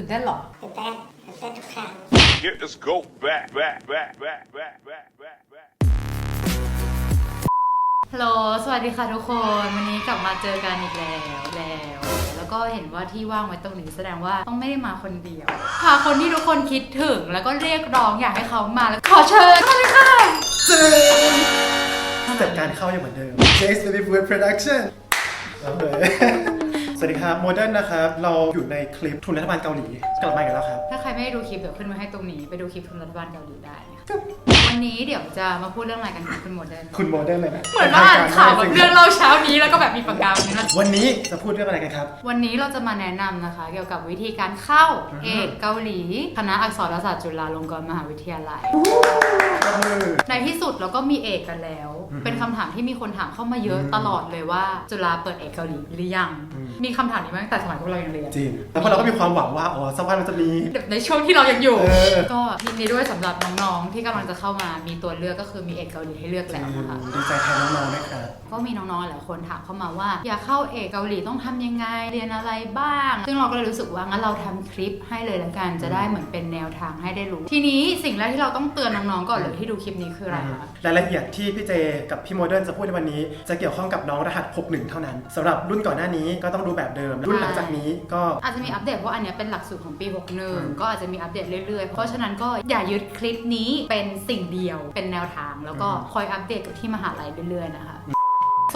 ตื่นเต้นเหรอ ตื่นเต้นตื่นเต้นทุกครั้ง Get this go back, back, back, back, back, back, back, back. ฮัลโหล สวัสดีค่ะทุกคน วันนี้กลับมาเจอกันอีกแล้วแล้ว แล้วก็เห็นว่าที่ว่างไว้ตรงนี้แสดงว่าต้องไม่ได้มาคนเดียว พาคนที่ทุกคนคิดถึงแล้วก็เรียกร้องอยากให้เขามาแล้วขอเชิญมาเลยค่ะเจ๊สเต็ปการเข้ายังเหมือนเดิม Jace Baby Food Production เอาเลย สวัสดีครับโมเดิร์นนะครับเราอยู่ในคลิปทุนรัฐบาลเกาหลีกลับมาอีกแล้วครับ ถ้าใครไม่ได้ดูคลิปเดี๋ยวขึ้นมาให้ตรงนี้ ไปดูคลิปทุนรัฐบาลเกาหลีได้นะคะวันนี้เดี๋ยวจะมาพูดเรื่องอะไรกันคะคุณโมเดิร์นคุณโมเดิร์นเลยนะเหมือนว่าอ่านข่าวแบบเรื่องเล่าเช้านี้แล้วก็แบบมีปากกาแบบนี้นะวันนี้จะพูดเรื่องอะไรกันครับ วันนี้เราจะมาแนะนำนะคะ เกี่ยวกับวิธีการเข้าอือฮึเอกเกาหลีคณะอักษรศาสตร์จุฬาลงกรณ์มหาวิทยาลัยก็คือในที่สุดเราก็มีเอกกันแล้วอือฮึ เป็นคำถามที่มีคนถามเข้ามาเยอะอืมตลอดเลยว่า จุฬาเปิดเอกเกาหลีหรือยังอืมมีคำถามนี้มาตั้งแต่สมัยพวกเรายังเรียนจริงแล้วพวกเราก็มีความหวังว่าอ๋อสักวันมันจะมี ในช่วงที่เรายังอยู่เออก็ยินดีด้วยสำหรับน้องๆที่กำลังจะเข้ามามีตัวเลือกก็คือมีเอกเกาหลีให้เลือกแล้วนะคะดีใจแทนน้องๆนะครับก็มีน้องๆหลายคนถามเข้ามาว่า อยากเข้าเอกเกาหลีต้องทำยังไงเรียนอะไรบ้าง ซึ่งเราก็เลยรู้สึกว่างั้นเราทำคลิปให้เลยละกันจะได้เหมือนเป็นแนวทางให้ได้รู้ ทีนี้สิ่งแรกที่เราต้องเตือนน้องๆก่อนเลยที่ดูคลิปนี้คืออะไรคะรายละเอียดที่พี่เจกับพี่โมเดิร์นจะพูดในวันนี้ จะเกี่ยวข้องกับน้องรหัส 61 เท่านั้นสำหรับรุ่นก่อนหน้านี้ก็ต้องดูแบบเดิม รุ่นหลังจากนี้ก็อาจจะมีอัปเดตเพราะอันเนี้ยเป็นหลักสูตรของปี 61 ก็อาจจะมีอัปเดตเรื่อยๆ เพราะฉะนั้นก็อย่ายึดคลิปนี้เป็นสิ่งเดียวเป็นแนวทาง แล้วก็อืมคอยอัปเดตกับที่มหาลัยเรื่อยๆนะคะ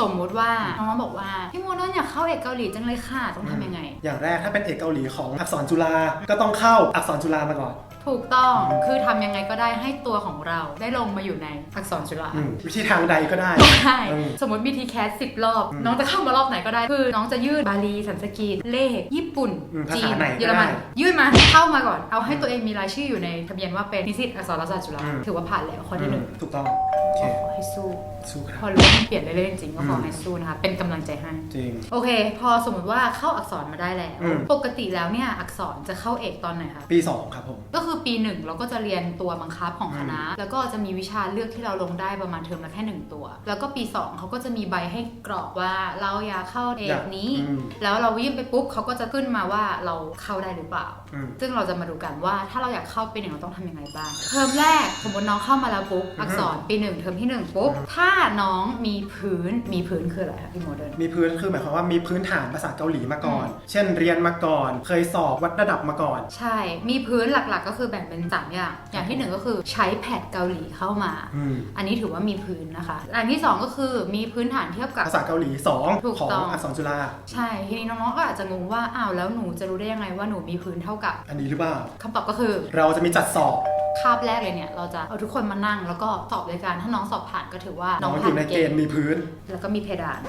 สมมุติว่าน้องๆบอกว่า พี่โมเดิร์นอยากเข้าเอกเกาหลีจังเลยค่ะ ต้องทำยังไง อย่างแรกถ้าเป็นเอกเกาหลีของอักษรจุฬาก็ต้องเข้าอักษรจุฬามาก่อน ถูกต้องคือทำยังไงก็ได้ให้ตัวของเราได้ลงมาอยู่ในอักษรจุฬาอืมวิธีทางใดก็ได้ ใช่อืมสมมติมีทีแคสสิบรอบ อืมน้องจะเข้ามารอบไหนก็ได้ คือ น้องจะยื่นบาลีสันสกฤตเลข ญี่ปุ่น อืมภาจีษานไหนก็เยอรมันได้ยื่นมาเข้ามาก่อน เอาให้ตัวเองมีรายชื่ออยู่ในทะเบียนว่าเป็นนิสิตอักษรศาสตร์จุฬาอืม ถือว่าผ่านแล้วข้อที่หนึ่งอืมถูกต้อง โอเค ขอให้สู้สู้คพรัอบ รู้ว่ามันเปลี่ยนเรื่อยๆจริงๆก็ขอมให้สู้นะคะเป็นกำลังใจให้ จริง โอเค พอสมมติว่าเข้าอักษรมาได้แล้ว อืม ปกติแล้วเนี่ยอักษรจะเข้าเอกตอนไหนคะ ปี 2 ครับผม ก็คือปีหนึ่งเราก็จะเรียนตัวบังคับของคณะ แล้วก็จะมีวิชาเลือกที่เราลงได้ประมาณเทอมละแค่หนึ่งตัว แล้วก็ปี 2เขาก็จะมีใบให้กรอกว่าเราอยากเข้าเอกนี้อืมแล้วเรายื่นไปปุ๊บเขาก็จะขึ้นมาว่าเราเข้าได้หรือเปล่าอืมซึ่งเราจะมาดูกันว่าถ้าเราอยากเข้าปีหนึ่งเราต้องทำยังไงบ้าง เทอมแรกสมมติน้องเข้ามาแล้วปุ๊บอือฮึอักษรปีหนึ่งเทอมที่หนึ่งปุ๊บอือฮึถ้าน้องมีพื้นมีพื้นคืออะไรคะพี่โมเดิร์นมีพื้นคือหมายความว่ามีพื้นฐานภาษาเกาหลีมาก่อน เช่นเรียนมาก่อน เคยสอบวัดระดับมาก่อน ใช่ มีพื้นหลักๆก็คือแบ่งเป็นสามอย่าง อย่างที่หนึ่งก็คือใช้แพดเกาหลีเข้ามาอืมอันนี้ถือว่ามีพื้นนะคะ อันที่2ก็คือมีพื้นฐานเทียบกับภาษาเกาหลี2ถูกของต้องอักษรจุฬาใช่ทีนี้น้องๆก็อาจจะงงว่าอ้าวแล้วหนูจะรู้ได้ยังไงว่าหนูมีพื้นเท่ากับ อันนี้หรือเปล่าคำตอบก็คือ เราจะมีจัดสอบคาบแรกเลยเนี่ยเราจะเอาทุกคนมานั่งแล้วก็สอบด้วยกันถ้าน้องสอบผ่านก็ถือว่าน้น้อองงอผ่านยู่ในเกเกณณฑ์ฑ์มีพื้น แล้วก็มีเพดาน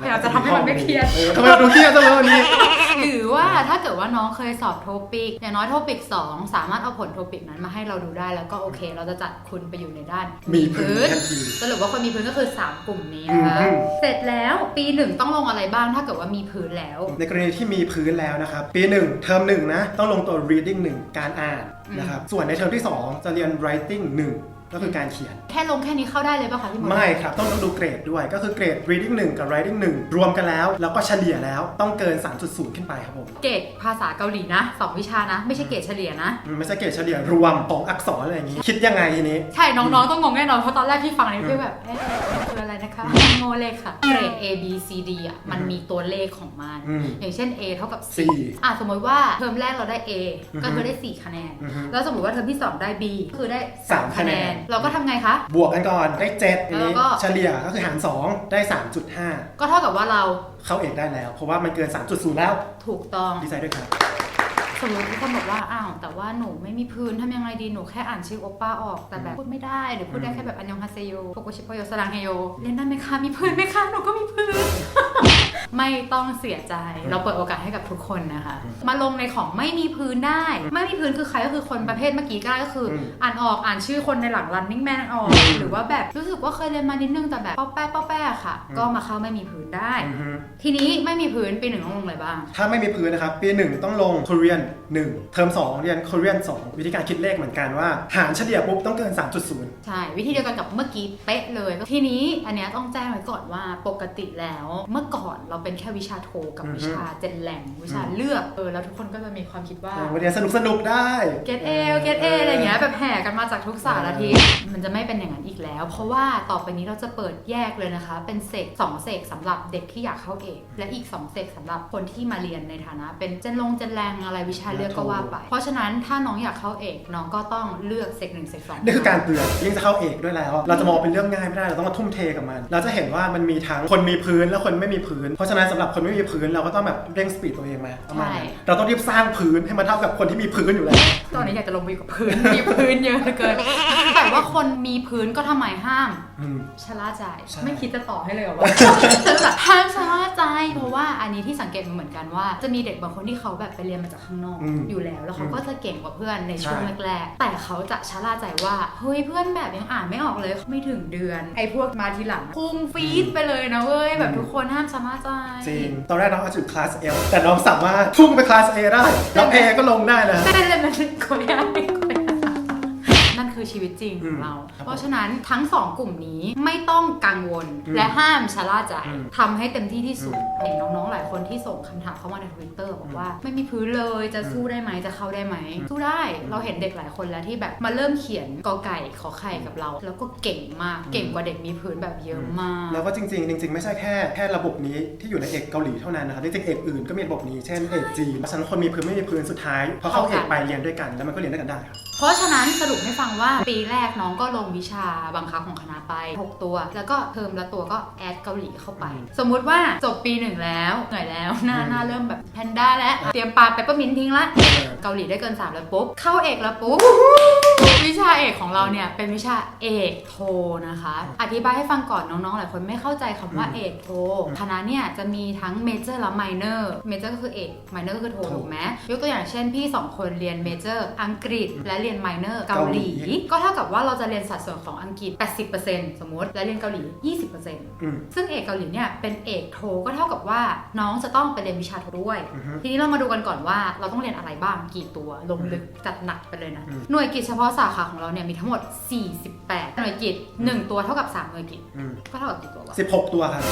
พยายามจะทำให้มันไม่เครียดออทำไมเราดูเครียดจังเลยวันนี้หรือว่าถ้าเกิดว่าน้องเคยสอบโทปิกอย่างน้อยโทปิก2สามารถเอาผลโทปิกนั้นมาให้เราดูได้แล้วก็โอเค เราจะจัดคุณไปอยู่ในด้านมีพื้นทันทีสรุปว่าคนมีพื้นก็คือ 3 กลุ่มนี้นะคะอืมเสร็จแล้วปีหนึ่งต้องลงอะไรบ้างถ้าเกิดว่ามีพื้นแล้ว ในกรณีที่มีพื้นแล้วนะครับ ปีหนึ่งเทอมหนึ่งนะ ต้องลงตัว reading 1 การอ่านอืมนะครับส่วนในเทอมที่ 2 จะเรียน writing 1 ก็คือการเขียน แค่ลงแค่นี้เข้าได้เลยป่ะคะพี่หมอ ไม่ครับ ต้องต้องดูเกรดด้วย ก็คือเกรด reading 1 กับ writing 1 รวมกันแล้ว แล้วก็เฉลี่ยแล้วต้องเกิน 3.0 ขึ้นไปครับผมเกรดภาษาเกาหลีนะสองวิชานะ ไม่ใช่เกรดเฉลี่ยนะ อืมไม่ใช่เกรดเฉลี่ยรวมของอักษรอะไรอย่างนี้ คิดยังไงทีนี้ ใช่ น้องๆ ต้องงงแน่นอน เพราะตอนแรกพี่ฟังนี้พี่แบบ เอ๊ะมันคืออะไรนะคะโง่เลขค่ะ เกรด A B C D อะ มันมีตัวเลขของมัน อืมอย่างเช่น A เท่ากับ C สี่อะสมมติว่าเทอมแรกเราได้ A อือฮึก็คือได้ 4 คะแนน อือฮึแล้วสมมติว่าเทอมที่ 2 ได้ B ก็คือได้สาม3คะคะแนแนน นเราก็ทำไงคะ บวกกันก่อนได้7อันนี้แล้วก็ เฉลี่ยก็คือหาร 2 ได้ 3.5 ก็เท่ากับว่าเราเข้าเอกได้แล้ว เพราะว่ามันเกิน 3.0 แล้วถูกต้อง ดีใจด้วยครับ สมมติทุกคนบอกว่าอ้าวแต่ว่าหนูไม่มีพื้นทำยังไงดีหนูแค่อ่านชื่อโอป้าออกแต่แบบพูดไม่ได้หรือพูดได้แค่แบบอันยองฮาเซโยโกโกชิโปโยสรังเฮโยเรียนได้ไหมคะมีพื้นไหมคะหนูก็มีพื้น ไม่ต้องเสียใจ เราเปิดโอกาสให้กับทุกคนนะคะ มาลงในของไม่มีพื้นได้ ไม่มีพื้นคือใครก็คือคนประเภทเมื่อกี้ก็ได้ก็คืออมอ่านออกอ่านชื่อคนในหลัง running man ออกอืมหรือว่าแบบรู้สึกว่าเคยเรียนมานิดนึงแต่แบบป้อแป้ป้อแป้ค่ะอืมก็มาเข้าไม่มีพื้นได้อือฮึทีนี้ไม่มีพื้นปีหนึ่งต้องลงอะไรบ้าง ถ้าไม่มีพื้นนะครับปี1ต้องลง Korean 1 เทอม2 เรียน Korean 2 วิธีการคิดเลขเหมือนกันว่าหารเฉลี่ยปุ๊บต้องเกิน 3.0 ใช่ วิธีเดียวกันกับเมื่อกี้เป๊ะเลย ทีนี้อันเนี้ยต้องแจ้งไว้ก่อนว่าปกติแล้ว เมื่อก่อนเราเป็นแค่วิชาโทกับอือฮึวิชาเจนแหลงวิชาเลือกเออแล้วทุกคนก็จะมีความคิดว่า วันนี้สนุกสนุกได้ เกตเอเกตเออะไรอย่างเงี้ยแบบแห่กันมาจากทุกสารทิศมันจะไม่เป็นอย่างนั้นอีกแล้ว เพราะว่าต่อไปนี้เราจะเปิดแยกเลยนะคะ เป็นเสกสองเสกสำหรับเด็กที่อยากเข้าเอก และอีกสองเสกสำหรับคนที่มาเรียนในฐานะ เป็นเจนลงเจนแรงอะไรวิชาเลือกก็ว่าไป เพราะฉะนั้นถ้าน้องอยากเข้าเอกน้องก็ต้องเลือกเสกหนึ่งเสกสองนี่คือการเตือนยิ่งจะเข้าเอกด้วยแล้ว เราจะมองเป็นเรื่องง่ายไม่ได้ เราต้องมาทุ่มเทกับมัน เราจะเห็นว่ามันมีทั้งคนมีพื้นและคนไม่มีพื้นเพราะฉะนั้นสำหรับคนไม่มีพื้นเราก็ต้องแบบเร่งสปีดตัวเองมาประมาณนั้นเราต้องรีบสร้างพื้นให้มันเท่ากับคนที่มีพื้นอยู่แล้ว ตอนนี้อยากจะลงไปอยู่กับพื้น มีพื้นเยอะเหลือเกิน แต่ว่าคนมีพื้นก็ทำไมห้าม อืม ชะล่าใจ ใช่ ไม่คิดจะต่อให้เลยเหรอวะจะแบบห้ามชะล่าใจ เพราะว่าอันนี้ที่สังเกตมาเหมือนกันว่า จะมีเด็กบางคนที่เขาแบบไปเรียนมาจากข้างนอกอืมอยู่แล้ว แล้วเขาอืมก็จะเก่งกว่าเพื่อนในช่วงใช่ แรกๆแต่เขาจะชะล่าใจว่าเฮ้ยเพื่อนแบบยังอ่านไม่ออกเลยไม่ถึงเดือน ไอ้พวกมาทีหลังพุ่งฟีดไปเลยนะเว้ยแบบทุกคนห้ามชะล่าใจจริง ตอนแรกน้องอาจจะอยู่คลาส L แต่น้องสามารถพุ่งไปคลาส A ได้ แล้ว A ก็ลงได้นะได้เลยนั่นก็ยาก นั่นคือชีวิตจริงของเราครับเพราะฉะนั้นทั้งสองกลุ่มนี้ไม่ต้องกังวลอืมและห้ามชะล่าใจอืมทำให้เต็มที่ที่สุดเห็นน้องๆหลายคนที่ส่งคำถามเข้ามาในทวิตเตอร์บอกว่าไม่มีพื้นเลยจะสู้ได้ไหมจะเข้าได้ไหมอืมสู้ได้เราเห็นเด็กหลายคนแล้วที่แบบมาเริ่มเขียนกอไก่ขอไข่กับเรา แล้วก็เก่งมากเก่งกว่าเด็กมีพื้นแบบเยอะมาก แล้วก็จริงๆจริง ๆ ไม่ใช่แค่แค่ระบบนี้ที่อยู่ในเอกเกาหลีเท่านั้นนะครับจริงๆเอกอื่นก็มีระบบนี้เช่นเอกจีนเพราะฉะนั้นคนมีพื้นไม่มีพื้นสุดท้ายพอเข้าเอกไปเรียนด้วยกันแล้วมันก็เรียนด้วยกันได้ครับเพราะฉะนั้นสรุปให้ฟังว่าปีแรกน้องก็ลงวิชาบังคับของคณะไป 6 ตัว แล้วก็เทอมละตัวก็แอดเกาหลีเข้าไปอืมสมมุติว่าจบปีหนึ่งแล้วเหนื่อยแล้วหน้าอืมหน้าเริ่มแบบแพนด้าแล้วเตรียมปาเปปเปอร์มินทิ้งละเออเกาหลีได้เกิน 3 แล้วปุ๊บ เข้าเอกแล้วปุ๊บ วิชาเอกของเราเนี่ย เป็นวิชาเอกโทนะคะ อธิบายให้ฟังก่อนน้องๆ หลายคนไม่เข้าใจคำว่าอืมเอกโทคณะเนี่ยจะมีทั้งเมเจอร์และไมเนอร์เมเจอร์ก็คือเอกไมเนอร์ก็คือโทโทถูกไหมยกตัวอย่างเช่นพี่ 2 คนเรียนเมเจอร์อังกฤษและเรียนไมเนอร์เกาหลีเกาหลี ก็เท่ากับว่าเราจะเรียนสัดส่วนของอังกฤษ 80%สมมติและเรียนเกาหลี 20%อืมซึ่งเอกเกาหลีเนี่ยเป็นเอกโทก็เท่ากับว่าน้องจะต้องไปเรียนวิชาโทด้วยอือฮึทีนี้เรามาดูกันก่อนว่าเราต้องเรียนอะไรบ้างกี่ตัวลงลึกจัดหนักไปเลยนะอืมหน่วยกิจเฉพาะสาขาของเราเนี่ยมีทั้งหมด 48 หน่วยกิจ 1 ตัวเท่ากับ 3 หน่วยกิจอืมก็เท่ากับกี่ตัววะสิบหกตัวครับ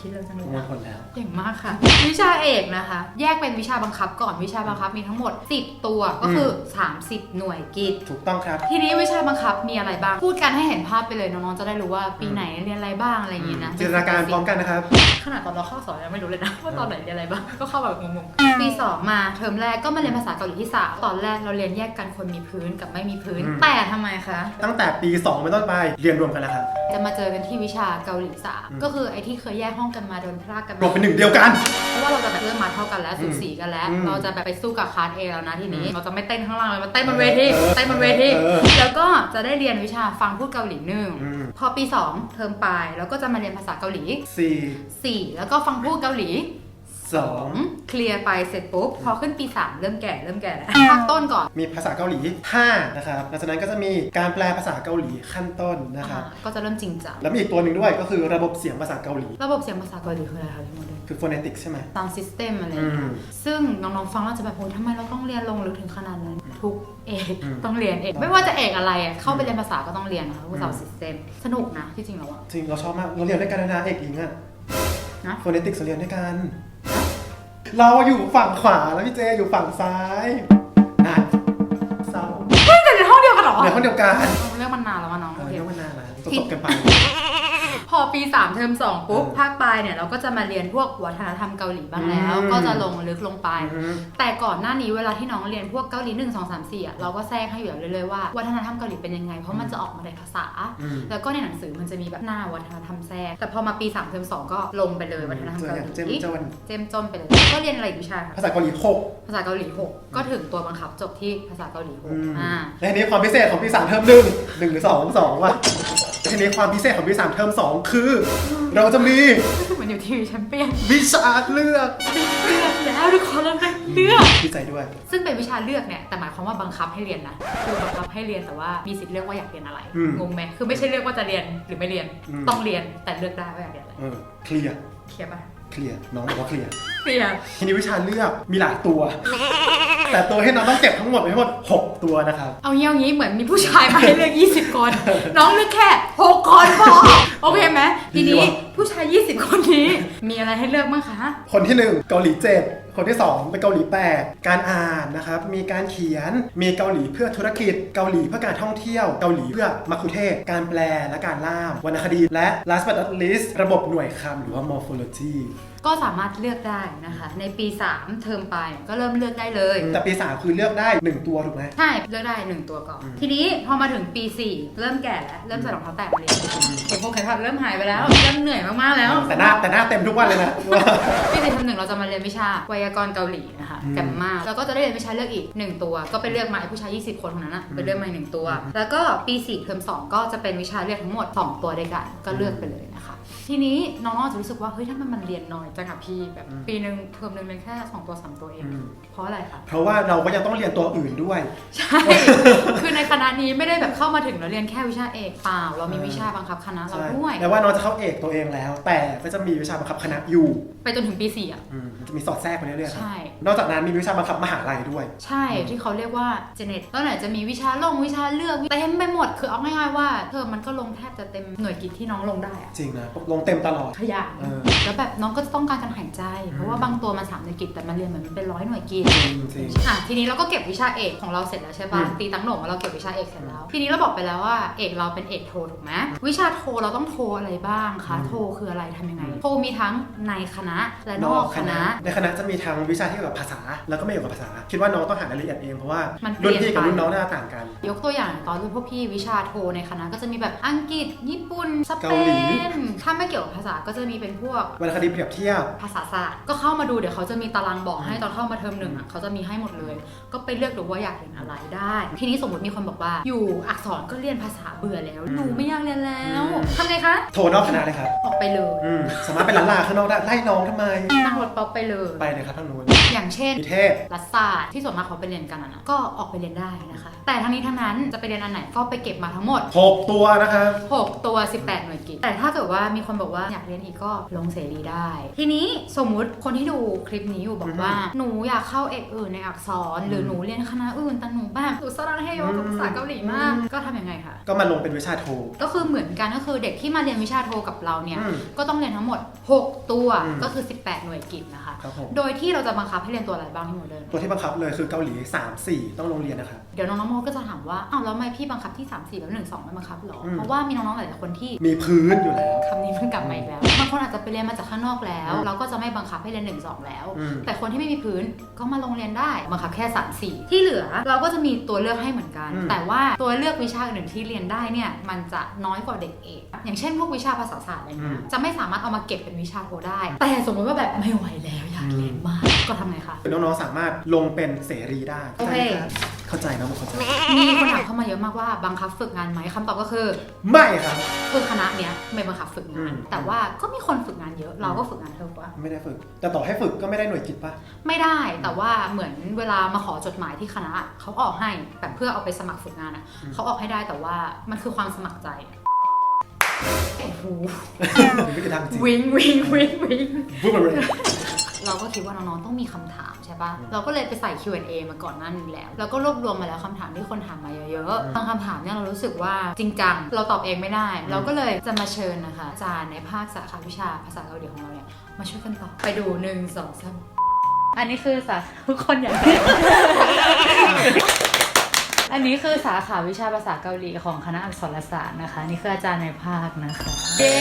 คิดเร็วจังเลประยมวลอะผลแล้วเก่งมากค่ะ วิชาเอกนะคะ แยกเป็นวิชาบังคับก่อนวิชาบังคับมีทั้งหมด 10 ตัวก็คือ 30 หน่วยกิจถูกต้องครับ ทีนี้วิชาบังคับมีอะไรบ้าง พูดกันให้เห็นภาพไปเลยน้องๆจะได้รู้ว่าปีไหนเรียนอะไรบ้างอะไรอย่างงี้นะจินตนาการพร้อมกันนะครับ ขนาดตอนเราเข้าสอนยังไม่รู้เลยนะว่าตอนไหนเรียนอะไรบ้างก็เข้าแบบงงๆปีสองมาเทอมแรกก็มาเรียนภาษาเกาหลีที่สามตอนแรกเราเรียนแยกกันคนมีพื้นกับไม่มีพื้น อืม แต่ทำไมคะ ตั้งแต่ปี2เป็นต้นไปเรียนรวมกันแล้วครับ จะมาเจอกันที่วิชาเกาหลีสามอืม ก็คือไอ้ที่เคยแยกห้องกันมาโดนพรากกันรวมเป็นหนึ่งเดียวกัน เพราะว่าเราจะแบบเริ่มมาเท่ากันแล้วสูสีกันแล้ว อืมเราจะแบบไปสู้กับคลาสเอแล้วนะทีนี้ อืมเราจะไม่เต้นข้างล่างเลยมาเต้นบนเวทีเออเต้นบนเวทีเออแล้วก็จะได้เรียนวิชาฟังพูดเกาหลีหนึ่งอืม พอปีสองเทอมปลายแล้วก็จะมาเรียนภาษาเกาหลี สี่สี่แล้วก็ฟังพูดเกาหลี สองเคลียร์ไปเสร็จปุ๊บ พอขึ้นปี 3 เริ่มแก่เริ่มแก่แล้วภาคต้นก่อน มีภาษาเกาหลี5นะครับหลังจากนั้นก็จะมีการแปลภาษาเกาหลีขั้นต้นนะครับอ่าก็จะเริ่มจริงจังแล้วมีอีกตัวหนึ่งด้วยก็คือระบบเสียงภาษาเกาหลี ระบบเสียงภาษาเกาหลีคืออะไรคะพี่โมเดล คือ phonetics ใช่ไหมตามซิสเต็มอะไรออืย่างเงี้มยซึ่งน้องๆฟังแล้วจะแบบโอ้ยทำไมเราต้องเรียนลงลึกถึงขนาดนั้น ทุกเอกอืมต้องเรียนเอก ไม่ว่าจะเอกอะไรอะเข้าไปเรียนภาษาก็ต้องเรียนนะคะภาษาอืม ซิสเต็มสนุกนะที่จริงแล้วอะ จริงเราชอบมากเราเรียนด้วยกันนะเอกอิงอะนะ phonetics เราเรียนด้วยกัน เราอยู่ฝั่งขวาแล้วพี่เจอยู่ฝั่งซ้ายนะเศร้าเฮ้ยแต่ในห้องเดียวกันเหรอเรียนคนเดียวกันเรื่องมันนานแล้วอะน้องเอโออเค เรียกว่านานแล้วจบๆกันไปพ อปี 3 เทอม2ปุ๊บเออภาคปลายเนี่ยเราก็จะมาเรียนพวกวัฒนธรรมเกาหลีบ้างแล้วอืมก็จะลงลึกลงไปอืมแต่ก่อนหน้านี้เวลาที่น้องเรียนพวกเกาหลี1 2 3 4อะเราก็แทรกให้อยู่แล้วเรื่อยๆว่าวัฒนธรรมเกาหลีเป็นยังไง เพราะมันจะออกมาในภาษาอืมแล้วก็ในหนังสือมันจะมีแบบหน้าวัฒนธรรมแทรกแต่พอมาปี3เทอม2ก็ลงไปเลยวัฒนธรรมเจอเกาหอย่างเจมลีจนเจมจนไปเลยแล้วก็เรียนอะไรอีกวิชาคะภาษาเกาหลีหกภาษาเกาหลี6ก็ถึงตัวบังคับจบที่ภาษาเกาหลีอืม6อ่าและทีนี้ความพิเศษของปีสามเทอมหนึ่งหนึ่งหรือสองสองว่ะ ทีนี้ความพิเศษของปีสามเทอมสองคือ เราจะมีเหมือนอยู่ทีวีแชมเปี้ยนวิชาเลือกเลือกแล้วทุกคนเราได้เลือก ดีใจด้วย ซึ่งเป็นวิชาเลือกเนี่ยแต่หมายความว่าบังคับให้เรียนนะคือบังคับให้เรียนแต่ว่ามีสิทธิ์เลือกว่าอยากเรียนอะไรอืมงงไหมคือไม่ใช่เลือกว่าจะเรียนหรือไม่เรียนอืม ต้องเรียนแต่เลือกได้ว่าอยากเรียนอะไรเออเคลียร์ เคลียร์ปะ เคลียร์น้องบอกว่าเคลียร์เคลียร์ทีนี้วิชาเลือกมีหลายตัว แต่ตัวให้น้องต้องเก็บทั้งหมดมีทั้งหมดหกตัวนะครับ เอางี้เอางี้เหมือนมีผู้ชายมาให้เลือก 20 คน น้องเลือกแค่ 6 คนพอ โอเคไหมทีดีนี้ว่ะผู้ชาย 20 คนนี้ มีอะไรให้เลือกบ้างคะ คนที่ 1 เกาหลี7คนที่ 2 เป็นเกาหลี8การอ่านนะครับ มีการเขียน มีเกาหลีเพื่อธุรกิจ เกาหลีเพื่อการท่องเที่ยว เกาหลีเพื่อมัคคุเทศการแปลและการล่ามวรรณคดี และ last but not least ระบบหน่วยคำหรือว่า morphology ก็สามารถเลือกได้นะคะ ในปี 3 เทอมปลายก็เริ่มเลือกได้เลย แต่ปี3คือเลือกได้1ตัวถูกไหม ใช่เลือกได้1ตัวก่อนทีนี้พอมาถึงปี 4 เริ่มแก่แล้ว เริ่มใส่รองเท้าแตะมาเรียนเข็มพงเข็มขัดเริ่มหายไปแล้ว เริ่มเหนื่อยมากๆแล้ว แต่หน้าแต่หน้าเต็มทุกวันเลยนะ ปีสี่เทอมหนึ่งเราจะมาเรียนวิชาไวยากรณ์เกาหลีนะคะอืมแกรมมาแล้วก็จะได้เรียนวิชาเลือกอีก 1 ตัว ก็ไปเลือกมาไอ้ผู้ชาย 20 คนคนนั้นนะไปเลือกมาอีกหนึ่งตัว แล้วก็ปี4เทอม2 ก็จะเป็นวิชาเลือกทั้งหมด 2 ตัวด้วยกันก็เลือกไปเลยนะ คะทีนี้น้องๆจะรู้สึกว่าเฮ้ยถ้ามันมันเรียนน้อยจังอะพี่แบบปีหนึ่งเทอมหนึ่งเรียนแค่สองตัวสามตัวเองอืมเพราะอะไรคะ เพราะว่าเราก็ยังต้องเรียนตัวอื่นด้วย ใช่ คือในคณะนี้ไม่ได้แบบเข้ามาถึงแล้วเรียนแค่วิชาเอกเปล่า เรามีวิชาบังคับคณะเราใช่ด้วย แม้ว่าน้องจะเข้าเอกตัวเองแล้ว แต่ก็จะมีวิชาบังคับคณะอยู่ไปจนถึงปีสี่อะ อืมมันจะมีสอดแทรกไปเรื่อยๆครับใช่ นอกจากนั้นมีวิชาบังคับมหาลัยด้วย ใช่ที่เขาเรียกว่าเจเน็ตแล้วไหนจะมีวิชาลงวิชาเลือกเต็มไปหมด คือเอาง่ายๆว่าเทอมมันก็ลงแทบจะเต็มหน่วยกิจที่น้องลงได้อะจริงนะลงเต็มตลอด ขยันเออแล้วแบบน้องก็จะต้องการการหายใจ เพราะว่าบางตัวมันสามหน่วยกิจแต่มันเรียนเหมือนมันเป็นร้อยหน่วยกิจจริงจริง อะทีนี้เราก็เก็บวิชาเอกของเราเสร็จแล้วใช่ปะอืม ตีตั้งโหน่งว่าเราเก็บวิชาเอกเสร็จแล้ว ทีนี้เราบอกไปแล้วว่าเอกเราเป็นเอกโทถูกไหมวิชาโทเราต้องโทอะไรบ้างคะโทคืออะไรทำยังไง โทมีทั้งในคณะและนอกคณะ ในคณะจะมีทั้งวิชาที่เกี่ยวกับภาษา แล้วก็ไม่เกี่ยวกับภาษา คิดว่าน้องต้องหารายละเอียดเองเพราะว่ามันเปรุ่ลี่นยนพี่กับไป รุ่นน้องน่าจะต่างกัน ยกตัวอย่างตอนรุ่นพวกพี่วิชาโทในคณะก็จะมีแบบอังกฤษ ญี่ปุ่น สเปเกาหลีนถ้าไม่เกี่ยวกับภาษาก็จะมีเป็นพวกวรรณคดีเปรียบเทียบ ภาษาศาสตร์ก็เข้ามาดูเดี๋ยวเขาจะมีตารางบอกให้ตอนเข้ามาเทอมหนึ่งอะเขาจะมีให้หมดเลย ก็ไปเลือกดูว่าอยากเรียนอะไรได้ ทีนี้สมมติมีคนบอกว่า อยู่อักษรก็เรียนภาษาเบื่อแล้วหนูไม่อยากเรียนแล้วทำไงคะ โทรนอกคณะเลยครับ ออกไปเลยอืมสามารถไปล้านลาข้างนอกได้ไล่น้องทำไม นั่งรถป๊อปไปเลย ไปเลยครับทางนู้นอย่างเช่น นิเทศ รัฐศาสตร์ที่ส่วนมากเขาไปเรียนกันอะนะก็ออกไปเรียนได้นะคะ แต่ทั้งนี้ทั้งนั้นจะไปเรียนอันไหนก็ไปเก็บมาทั้งหมด 6 ตัวนะครับ6ตัว 18 หน่วยกิจแต่ถ้าเกิดว่ามีคนบอกว่าอยากเรียนอีกก็ลงเสรีได้ ทีนี้สมมุติคนที่ดูคลิปนี้อยู่บอกว่า หนูอยากเข้าเอกอื่นในอักษร หรือหนูเรียนคณะอื่นแต่หนูแบบหนูสรังเฮโยกับภาษาเกาหลีมาก ก็ทำยังไงคะ ก็มาลงเป็นวิชาโท ก็คือเหมือนกันก็คือเด็กที่มาเรียนวิชาโทกับเราเนี่ย อืมก็ต้องเรียนทั้งหมด 6 ตัว อืม ก็คือ 18 หน่วยกิจนะคะ ครับผม โดยที่เราจะบังคับให้เรียนตัวอะไรบ้างที่โมเดิร์นตัวที่บังคับเลยคือเกาหลี 3 4 ต้องลงเรียนนะครับ เดี๋ยวน้องๆโมก็จะถามว่าอ้าวแล้วทำไมพี่บังคับที่3 4แล้ว1 2ไม่บังคับหรออืม เพราะว่ามีน้องๆหลายๆคนที่ มีพื้นอยู่แล้ว คำนี้มันกลับมาอีกแล้วบางคนอาจจะไปเรียนมาจากข้างนอกแล้วเราก็จะไม่บังคับให้เรียน1 2แล้ว อืมแต่คนที่ไม่มีพื้นก็มาลงเรียนได้บังคับแค่3 4ที่เหลือเราก็จะมีตัวเลือกให้เหมือนกัน อืมแต่ว่าตัวเลือกวิชาอื่นที่เรียนได้เนี่ยมันจะน้อยกว่าเด็กเอกอย่างเช่นพวกวิชาภาษาศาสตร์อะไรเงี้ยจะไม่สามารถเอามาเก็บเป็นวิชาโทได้ แต่สมมติว่าแบบไม่ไหวแล้ว อยากเรียนมาก ก็ทำไงคะ น้องๆสามารถลงเป็นเสรีได้โอเค เข้าใจนะผมเข้าใจมีคนถามเข้ามาเยอะมากว่าบังคับฝึกงานไหมคำตอบก็คือ ไม่ครับ คือคณะเนี้ยไม่บังคับฝึกงาน อืม แต่ว่าก็มีคนฝึกงานเยอะ เราก็ฝึกงานเท่าว่า ไม่ได้ฝึก แต่ต่อให้ฝึกก็ไม่ได้หน่วยกิจปะไม่ได้แต่ว่าเหมือนเวลามาขอจดหมายที่คณะเขาออกให้แบบเพื่อเอาไปสมัครฝึกงานอะอืม เขาออกให้ได้แต่ว่ามันคือความสมัครใจโอ้โห ไม่ได้ทำจริงวิงวิงวิงวิงพูดมาเลย เราก็คิดว่าน้องๆต้องมีคำถามใช่ปะเราก็เลยไปใส่ Q&A มาก่อนหน้านี้แล้วแล้วก็รวบรวมมาแล้วคำถามที่คนถามมาเยอะอืมๆบางคำถามเนี่ยเรารู้สึกว่าจริงจังเราตอบเองไม่ได้อืมเราก็เลยจะมาเชิญนะคะอาจารย์ในภาคสาขาวิชาภาษาเกาหลีของเราเนี่ยมาช่วยกันตอบไปดูหนึ่งสองสามอันนี้คือสาทุกคนอย่าง อันนี้คือสาขาวิชาภาษาเกาหลีของคณะอักษรศาสตร์นะคะ นี่คืออาจารย์ในภาคนะคะ เย้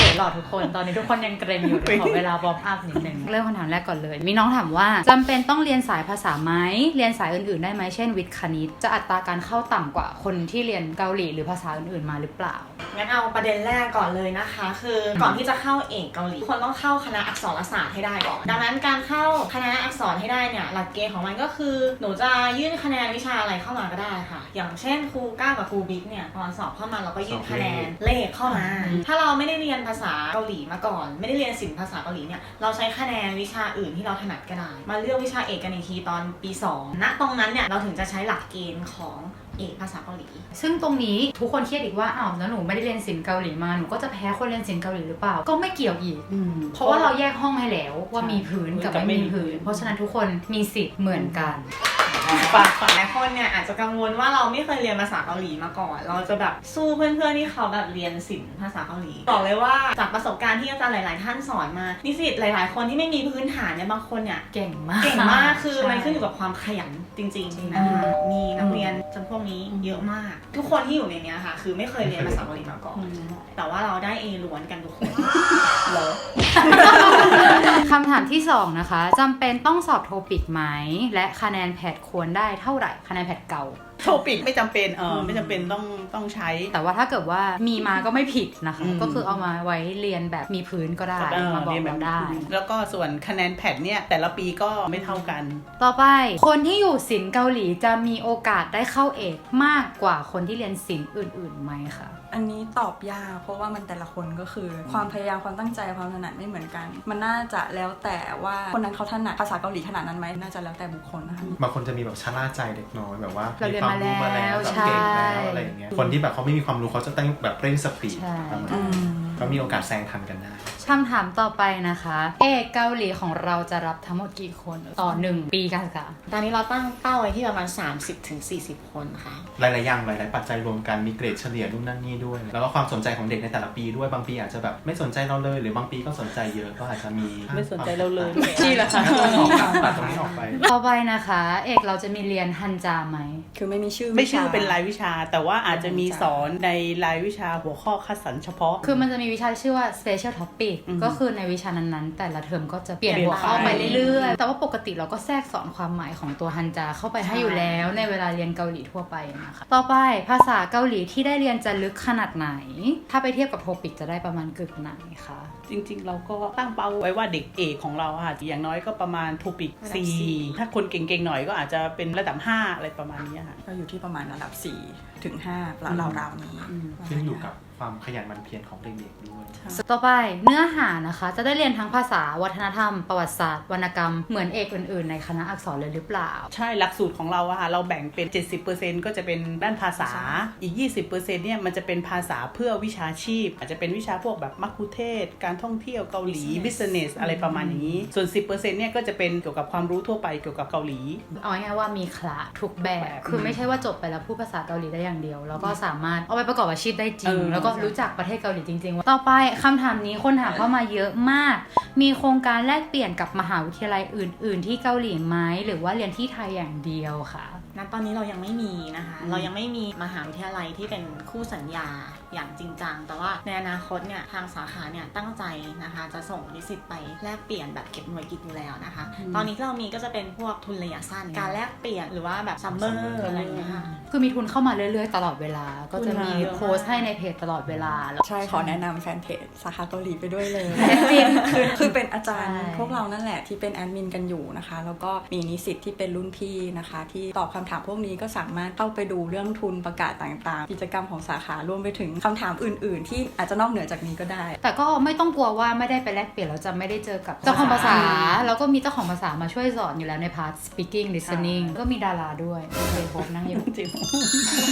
สวยหล่อทุกคน ตอนนี้ทุกคนยังเกรงอยู่เดี๋ยวขอเวลาวอร์มอัพนิดนึง เริ่มคำถามแรกก่อนเลย มีน้องถามว่าจำเป็นต้องเรียนสายภาษาไหม เรียนสายอื่นๆได้ไหม เช่น วิทย์คณิต จะอัตราการเข้าต่ำกว่าคนที่เรียนเกาหลีหรือภาษาอื่นๆมาหรือเปล่า งั้นเอาประเด็นแรกก่อนเลยนะคะ คือก่อนที่จะเข้าเอกเกาหลีคนต้องเข้าคณะอักษรศาสตร์ให้ได้ก่อน ดังนั้นการเข้าคณะอักษรให้ได้เนี่ยหลักเกณฑ์ของมันก็คือ หนูจะยื่นคะแนนวิชาอะไรเข้ามาก็ได้ค่ะ อย่างเช่นครูก้าวกับครูบิ๊กเนี่ยตอนสอบเข้ามาเราก็ยื่นคะแนนเลขเข้ามาอืมถ้าเราไม่ได้เรียนภาษาเกาหลีมาก่อน ไม่ได้เรียนศิลป์ภาษาเกาหลีเนี่ยเราใช้คะแนนวิชาอื่นที่เราถนัดก็ได้ มาเลือกวิชาเอกกันอีกทีตอนปีสองณตรงนั้นเนี่ยเราถึงจะใช้หลักเกณฑ์ของเอกภาษาเกาหลี ซึ่งตรงนี้ทุกคนเครียดอีกว่าอ้าวแล้วหนูไม่ได้เรียนศิลป์เกาหลีมา หนูก็จะแพ้คนเรียนศิลป์เกาหลีหรือเปล่า ก็ไม่เกี่ยวอีก เพราะว่าเราแยกห้องให้แล้วว่ามีพื้นกับไม่มีพื้น เพราะฉะนั้นทุกคนมีสิทธิ์เหมือนกัน ฝากฝากหลายคนเนี่ยอาจจะกังวลว่าเราไม่เคยเรียนภาษาเกาหลีมาก่อน เราจะแบบสู้เพื่อนๆที่เขาแบบเรียนศิลป์ภาษาเกาหลีบอกเลยว่าจากประสบการณ์ที่อาจารย์หลาย ๆ ท่านสอนมา นิสิตหลาย ๆ คนที่ไม่มีพื้นฐานเนี่ยบางคนเนี่ยเก่งมากเก่งมากคือใช่มันขึ้นอยู่กับความขยันจริงจริงๆนะคะมีนักเรียนจำพวกนี้เยอะมาก ทุกคนที่อยู่ในเนี้ยค่ะ คือไม่เคยเรียนภาษาเกาหลีมาก่อน แต่ว่าเราได้เอล้วนกันทุกคนเหรอคำถามที่สองนะคะจำเป็นต้องสอบโทปิกไหม และคะแนนแพทควรได้เท่าไหร่คะแนนแพทเก่า โทปิกไม่จำเป็นเออไม่จำเป็นต้องต้องใช้ แต่ว่าถ้าเกิดว่ามีมาก็ไม่ผิดนะคะอืมก็คือเอามาไว้เรียนแบบมีพื้นก็ได้เออมาบอกเรียนแบเราบได้ แล้วก็ส่วนคะแนนแพทเนี่ยแต่ละปีก็ไม่เท่ากัน ต่อไปคนที่อยู่ศิลป์เกาหลีจะมีโอกาสได้เข้าเอกมากกว่าคนที่เรียนศิลป์อื่นๆไหมคะอันนี้ตอบยากเพราะว่ามันแต่ละคนก็คือ ความพยายามความตั้งใจความถนัดไม่เหมือนกัน มันน่าจะแล้วแต่ว่าคนนั้นเขาถนัดภาษาเกาหลีขนาดนั้นไหมน่าจะแล้วแต่บุคคลนะคะบางคนจะมีแบบชะล่าใจเด็กน้อยแบบว่าเราเรียนความรู้มามาแล้แล้ววแบบเก่งแล้วใช่อะไรอย่างเงี้ยคนที่แบบเขาไม่มีความรู้เขาจะต้องแบบเร่งสปีดใช่ ประมาณอืนั้นม ก็มีโอกาสแซงทันกันได้คำถามต่อไปนะคะ เอกเกาหลีของเราจะรับทั้งหมดกี่คนต่อหนึ่งปีการศึกษาตอนนี้เราตั้งเป้าไว้ที่ประมาณ 30-40 คนค่ะ หลายๆอย่างหลาย ๆ ปัจจัยรวมกันมีเกรดเฉลี่ยนู่นนั่นนี่ด้วย แล้วก็ความสนใจของเด็กในแต่ละปีด้วยบางปีอาจจะแบบไม่สนใจเราเลย หรือบางปีก็สนใจเยอะก็อาจจะมีไม่สนใจเราเลยนี่แหละค่ะตัดตรงนี้ออกไปต่อไปนะคะ เอกเราจะมีเรียนฮันจาไหมคือไม่มีชื่อไม่ชื่อวิชาเป็นรายวิชา แต่ว่าอาจจะมีสอนในรายวิชาหัวข้อคัดสรรเฉพาะ คือมันจะมีวิชาที่ชื่อว่า special topic อืมก็คือในวิชานั้นๆ แต่ละเทอมก็จะเปลี่ยนเปลี่ยนหัวข้อไปไปเรื่อยๆ แต่ว่าปกติเราก็แทรกสอนความหมายของตัวฮันจาเข้าไปให้อยู่แล้วในเวลาเรียนเกาหลีทั่วไปนะคะ ต่อไปภาษาเกาหลีที่ได้เรียนจะลึกขนาดไหน ถ้าไปเทียบกับโทปิกจะได้ประมาณกึกไหนคะ จริงๆ เราก็ตั้งเป้าไว้ว่าเด็กเอกของเราอะค่ะอย่างน้อยก็ประมาณทูปิกระดับสี่สี่ถ้าคนเก่งๆ หน่อยก็อาจจะเป็นระดับ 5 อะไรประมาณนี้ค่ะก็อยู่ที่ประมาณระดับ 4 ถึง5แล้วราวๆนี้อืมขึ้นอยู่กับ ความขยันหมันเพียรของเด็กๆด้วย ต่อไปเนื้อหานะคะ จะได้เรียนทั้งภาษาวัฒนธรรม ประวัติศาสตร์วรรณกรรมเหมือนเอกอื่นๆ ในคณะอักษรเลยหรือเปล่า ใช่หลักสูตรของเราอะค่ะเราแบ่งเป็น 70%ก็จะเป็นด้านภาษาอีก 20%เนี่ยมันจะเป็นภาษาเพื่อวิชาชีพ อาจจะเป็นวิชาพวกแบบมัคคุเทศก์การท่องเที่ยวเกาหลี business อะไรประมาณนี้ ส่วน 10%เนี่ยก็จะเป็นเกี่ยวกับความรู้ทั่วไปเกี่ยวกับเกาหลี เอาง่ายๆว่ามีคลาสทุกแบบแบบ คือไม่ใช่ว่าจบไปแล้วพูดภาษาเกาหลีได้อย่างเดียว แล้วก็สามารถเอาไปประกอบอาชีพได้จริง เออ แล้วก็รู้จักประเทศเกาหลีจริงๆ ต่อไปคำถามนี้คนถามเข้ามาเยอะมาก มีโครงการแลกเปลี่ยนกับมหาวิทยาลัยอื่น ๆ ที่เกาหลีไหมหรือว่าเรียนที่ไทยอย่างเดียวค่ะณตอนนี้เรายังไม่มีนะคะ เรายังไม่มีมหาวิทยาลัยที่เป็นคู่สัญญาอย่างจริงจัง แต่ว่าในอนาคตเนี่ยทางสาขาเนี่ยตั้งใจนะคะ จะส่งนิสิตไปแลกเปลี่ยนแบบเก็บหน่วยกิจอยู่แล้วนะคะ ตอนนี้ที่เรามีก็จะเป็นพวกทุนระยะสั้น การแลกเปลี่ยนหรือว่าแบบซัมเมอร์อะไรอย่างเงี้ยค่ะ คือมีทุนเข้ามาเรื่อยๆ ตลอดเวลา ก็จะมีทุนมาเยอะมากโพสต์ให้ในเพจตลอดเวลาแล้วใช่ ขอแนะนำแฟนเพจสาขาเกาหลีไปด้วยเลยจริงคือคือเป็นอาจารย์ใช่พวกเรานั่นแหละที่เป็นแอดมินกันอยู่นะคะ แล้วก็มีนิสิตที่เป็นรุ่นพี่นะคะ ที่ตอบคำถามพวกนี้ก็สามารถเข้าไปดูเรื่องทุนประกาศต่างๆ กิจกรรมของสาขารวมไปถึงคำถามอื่น ๆ ที่อาจจะนอกเหนือจากนี้ก็ได้ แต่ก็ไม่ต้องกลัวว่าไม่ได้ไปแลกเปลี่ยนแล้วจะไม่ได้เจอกับเจ้าของภาษา แล้วก็มีเจ้าของภาษามาช่วยสอนอยู่แล้วในพาร์ท speaking listening ก็มีดาราด้วยเรียนโพสต์นั่งอยู่จริง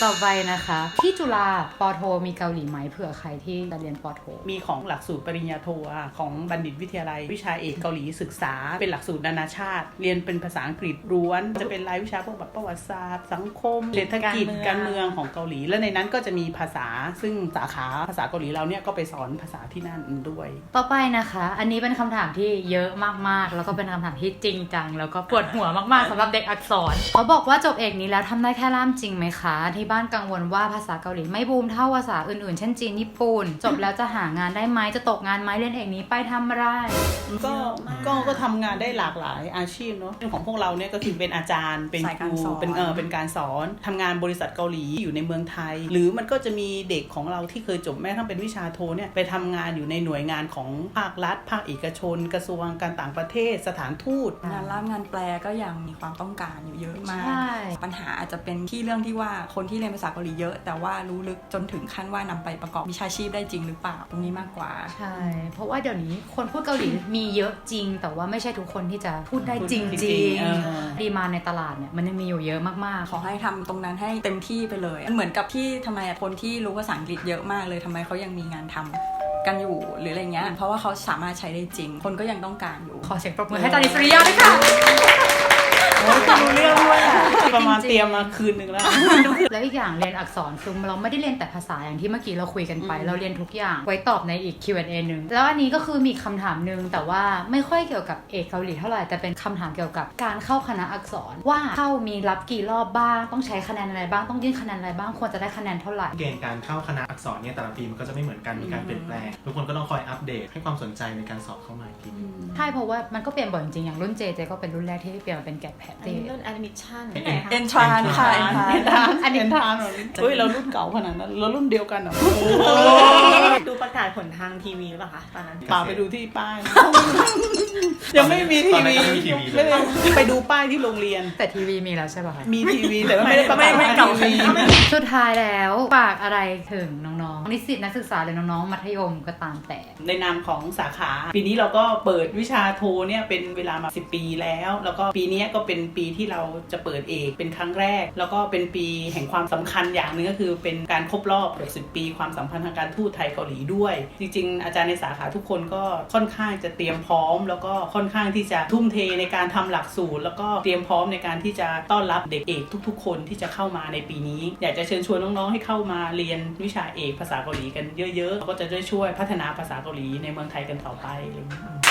ต่อไปนะคะ ที่จุฬาปอโท มีเกาหลีไหมเผื่อใครที่จะเรียนปอโท มีของหลักสูตรปริญญาโทอะของบัณฑิตวิทยาลัย วิชาเอกเกาหลีศึกษา เป็นหลักสูตรนานาชาติ เรียนเป็นภาษาอังกฤษล้วน จะเป็นรายวิชาพวกแบบประวัติศาสตร์ สังคมเศรษฐกิจกาการรเมืเมือองงของเกาหลี และในนั้นก็จะมีภาษาซึ่งสาขาภาษาเกาหลีเราเนี่ยก็ไปสอนภาษาที่นั่นด้วย ต่อไปนะคะ อันนี้เป็นคำถามที่เยอะมากๆ แล้วก็เป็นคำถามที่จริงจังแล้วก็ปวดหัวมากๆสำหรับเด็กอักษรเขาบอกว่าจบเอกนี้แล้วทำได้แค่ล่ามจริงไหมคะ ที่บ้านกังวลว่าภาษาเกาหลีไม่บูมเท่าภาษาอื่นๆ เช่นจีนญี่ปุ่น จบแล้วจะหางานได้ไหมจะตกงานไหมเรียนเอกนี้ไปทำอะไรก็ก็ก็ทำงานได้หลากหลายอาชีพเนาะเรื่องของพวกเราเนี่ยก็คือเป็นอาจารย์เป็นสายคการรูสอนเป็นเออเป็นการสอนทำงานบริษัทเกาหลีอยู่ในเมืองไทย หรือมันก็จะมีเด็กของเราที่เคยจบแม้ทั้งเป็นวิชาโทเนี่ยไปทำงานอยู่ในหน่วยงานของภาครัฐ ภาคเอกชน กระทรวงการต่างประเทศสถานทูตงานล่ามงานแปลก็ยังมีความต้องการอยู่เยอะมากใช่ปัญหาอาจจะเป็นที่เรื่องที่ว่าคนที่เรียนภาษาเกาหลีเยอะ แต่ว่ารู้ลึกจนถึงขั้นว่านำไปประกอบวิชาชีพได้จริงหรือเปล่าตรงนี้มากกว่า ใช่ เพราะว่าเดี๋ยวนี้คนพูดเกาหลีมีเยอะจริง แต่ว่าไม่ใช่ทุกคนที่จะพูดได้จริงพูดจจริริงงเออดีมาในตลาดเนี่ยมันยังมีอยู่เยอะมากๆ ขอให้ทำตรงนั้นให้เต็มที่ไปเลยมันเหมือนกับที่ทำไมคนที่รู้ภาษาอังกฤษเยอะมากเลยทำไมเขายังมีงานทำกันอยู่หรืออะไรเงี้ยเพราะว่าเขาสามารถใช้ได้จริง คนก็ยังต้องการอยู่ ขอเสียงปรบมือให้อาจารย์อิสริยาด้วยค่ะ รู้เรื่องด้วยอะมาเตรียมมาคืนหนึ่งแล้ว แล้วอีกอย่างเรียนอักษรคือเราไม่ได้เรียนแต่ภาษาอย่างที่เมื่อกี้เราคุยกันไป เราเรียนทุกอย่างไว้ตอบในอีก Q&A หนึ่งแล้วอันนี้ก็คือมีคำถามหนึ่งแต่ว่าไม่ค่อยเกี่ยวกับเอกเกาหลีเท่าไหร่แต่เป็นคำถามเกี่ยวกับการเข้าคณะอักษรว่าเข้ามีรับกี่รอบบ้าง ต้องใช้คะแนนอะไรบ้างต้องยื่นคะแนนอะไรบ้างควรจะได้คะแนนเท่าไหร่ เกณฑ์การเข้าคณะอักษรเนี่ยแต่ละปีมันก็จะไม่เหมือนกันมีการเปลี่ยนแปลงทุกคนก็ต้องคอยอัปเดตให้ความสนใจในการสอบเข้ามาอีกทีนึง ใช่เพราะว่ามันก็เปลี่ยนบ่อยจริงๆอย่างรุ่นเจเจก็เป็นรุ่นแรกที่เปลี่ยนมาเป็นแกดแพดอันนี้เรื่อง admission เอ็นไหนคะเอนทรานค่ะ เอนทรานเห็นทานอันเห็นทานแบบนี้เฮ้ยเรารุ่นเก่าขนาดนั้นเรารุ่นเดียวกันเหรอดูประกาศผลทางทีวีหรือเปล่าคะตอนนั้นป่าไปดูที่ป้ายนะยังไม่มีทีตอนนั้นวียังไม่มีทีวีเลยไม่ได้ไปดูป้ายที่โรงเรียน แต่ทีวีมีแล้วใช่ป่ะคะมีทีวีแต่ว่าไม่ได้ประกาศไม่ไม่เก่าทีวีสุดท้ายแล้วฝากอะไรถึงน้องๆนิสิตนักศึกษาหรือน้องๆมัธยมก็ตามแต่ ในนามของสาขา ปีนี้เราก็เปิดวิชาโทเนี่ยเป็นเวลามา 10 ปีแล้ว แล้วก็ปีนี้ก็เป็นปีที่เราจะเปิดเอกเป็นครั้งแรก แล้วก็เป็นปีแห่งความสำคัญอย่างหนึ่งก็คือเป็นการครบรอบ 60 ปี ความสัมพันธ์ทางการทูตไทยเกาหลีด้วย จริง ๆ อาจารย์ในสาขาทุกคนก็ค่อนข้างจะเตรียมพร้อม แล้วก็ค่อนข้างที่จะทุ่มเทในการทำหลักสูตร แล้วก็เตรียมพร้อมในการที่จะต้อนรับเด็กเอกทุก ๆ คนที่จะเข้ามาในปีนี้ อยากจะเชิญชวนน้องๆให้เข้ามาเรียนวิชาเอกภาษาเกาหลีกันเยอะๆแล้วก็จะได้ช่วยพัฒนาภาษาเกาหลีในเมืองไทยกันต่อไปเงี้ย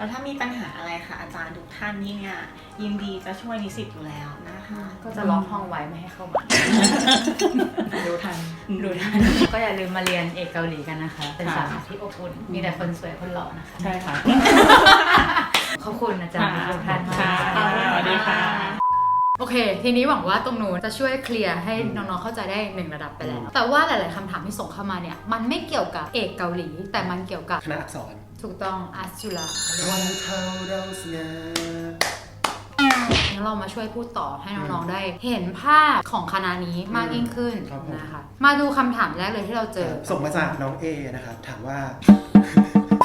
แล้วถ้ามีปัญหาอะไรค่ะอาจารย์ทุกท่านนี่เนี่ยยินดีจะช่วยนิสิตอยู่แล้วนะคะ ก็จะล็อกห้องไว้ไม่ให้เข้ามาดูทันดูทัน ก็อย่าลืมมาเรียนเอกเกาหลีกันนะคะ เป็นสาขาที่อบอุ่นมีแต่คนสวยคนหล่อนะคะ ใช่ค่ะ ขอบคุณอาจารย์ทุกท่านมากค่ะสวัสดีค่ะโอเค ทีนี้หวังว่าตรงนู้นจะช่วยเคลียร์ให้น้องๆ เข้าใจได้หนึ่งระดับไปแล้ว แต่ว่าหลาย ๆคำถามที่ส่งเข้ามาเนี่ย มันไม่เกี่ยวกับเอกเกาหลี แต่มันเกี่ยวกับคณะอักษร ถูกต้องอาร์ตจุฬาวันเท่าเราสงางั้นเรามาช่วยพูดต่อให้น้องๆได้ เห็นภาพของคณะนี้มากยิ่งขึ้นครับผม นะคะ มาดูคำถามแรกเลยที่เราเจอ ส่งมาจากน้องเอนะครับ ถามว่า